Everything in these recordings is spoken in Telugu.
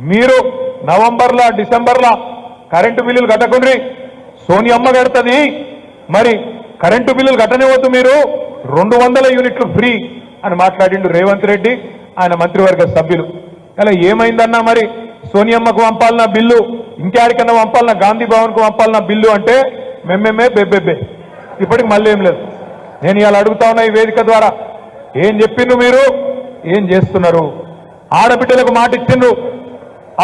మీరు నవంబర్లో డిసెంబర్లో కరెంటు బిల్లులు కట్టకుండ్రి. సోనియమ్మ కడుతుంది. మరి కరెంటు బిల్లులు కట్టనివద్దు మీరు. రెండు వందల యూనిట్లు ఫ్రీ అని మాట్లాడిండు రేవంత్ రెడ్డి ఆయన మంత్రివర్గ సభ్యులు. అలా ఏమైందన్నా మరి? సోనియమ్మకు పంపాలన్న బిల్లు ఇంకెక్కడికన్నా పంపాలన్న గాంధీ భవన్కు పంపాలన్న బిల్లు అంటే మెమ్మెమ్మే బెబ్బెబ్బే. ఇప్పటికి మళ్ళీ ఏం లేదు. నేను ఇవాళ అడుగుతా ఉన్నా ఈ వేదిక ద్వారా. ఏం చెప్పిండ్రు మీరు? ఏం చేస్తున్నారు? ఆడబిడ్డలకు మాట ఇచ్చిండ్రు.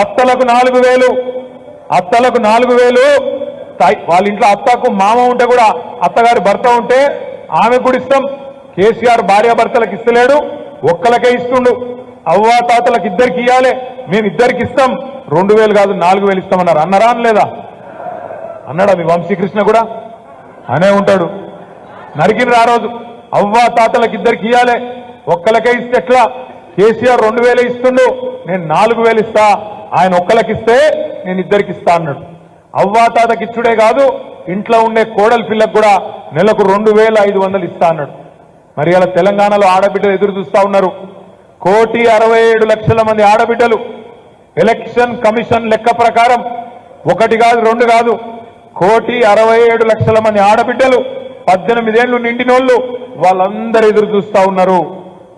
అత్తలకు నాలుగు వేలు అత్తలకు నాలుగు వేలు. వాళ్ళ ఇంట్లో అత్తకు మామ ఉంటే కూడా అత్తగారి భర్త ఉంటే ఆమె కూడా ఇస్తాం. కేసీఆర్ భార్యాభర్తలకు ఇస్తలేడు ఒక్కలకే ఇస్తుండు. అవ్వా తాతలకు ఇద్దరికి ఇవ్వాలి మేము ఇద్దరికి ఇస్తాం. రెండు వేలు కాదు నాలుగు వేలు ఇస్తామన్నారు. అన్నరా అనలేదా అన్నాడా మీ వంశీకృష్ణ కూడా? అనే ఉంటాడు. నరికిన ఆ రోజు. అవ్వా తాతలకు ఇద్దరికి ఇవ్వాలి ఒక్కలకే ఇస్తే ఎట్లా? కేసీఆర్ రెండు వేలు ఇస్తుండు నేను నాలుగు వేలు ఇస్తా ఆయన ఒక్కలకి ఇస్తే నేను ఇద్దరికి ఇస్తా అన్నాడు. అవ్వా ఇచ్చుడే కాదు ఇంట్లో ఉండే కోడలి పిల్లకు కూడా నెలకు రెండు వేల ఐదు వందలు ఇస్తా అన్నాడు. మరి అలా తెలంగాణలో ఆడబిడ్డలు ఎదురు చూస్తూ ఉన్నారు. కోటి అరవై ఏడు లక్షల మంది ఆడబిడ్డలు. ఎలక్షన్ కమిషన్ లెక్క ప్రకారం ఒకటి కాదు రెండు కాదు కోటి అరవై ఏడు లక్షల మంది ఆడబిడ్డలు పద్దెనిమిదేళ్ళు నిండినోళ్ళు వాళ్ళందరూ ఎదురు చూస్తూ ఉన్నారు.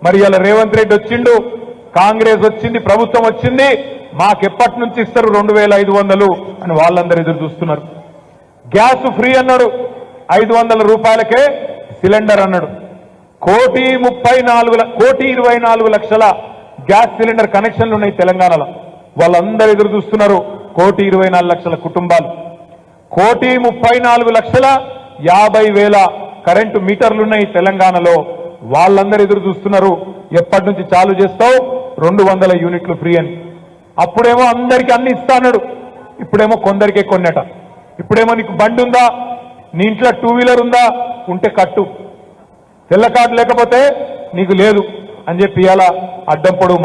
మరి ఇలా రేవంత్ రెడ్డి వచ్చిండు కాంగ్రెస్ వచ్చింది ప్రభుత్వం వచ్చింది మాకెప్పటి నుంచి ఇస్తారు రెండు వేల ఐదు వందలు అని వాళ్ళందరూ ఎదురు చూస్తున్నారు. గ్యాస్ ఫ్రీ అన్నాడు ఐదు వందల రూపాయలకే సిలిండర్ అన్నాడు. కోటి ముప్పై నాలుగు కోటి ఇరవై నాలుగు లక్షల గ్యాస్ సిలిండర్ కనెక్షన్లు ఉన్నాయి తెలంగాణలో. వాళ్ళందరూ ఎదురు చూస్తున్నారు కోటి ఇరవై నాలుగు లక్షల కుటుంబాలు. కోటి ముప్పై నాలుగు లక్షల యాభై వేల కరెంటు మీటర్లున్నాయి తెలంగాణలో వాళ్ళందరూ ఎదురు చూస్తున్నారు. ఎప్పటి నుంచి చాలు చేస్తావు? రెండు వందల యూనిట్లు ఫ్రీ అని. అప్పుడేమో అందరికి అన్ని ఇస్తా అన్నాడు. ఇప్పుడేమో కొందరికే కొన్నట. ఇప్పుడేమో నీకు బండి ఉందా? నీ ఇంట్లో టూ వీలర్ ఉందా? ఉంటే కట్టు. తెల్ల కార్డు లేకపోతే నీకు లేదు అని చెప్పి ఇలా అడ్డం పొడవు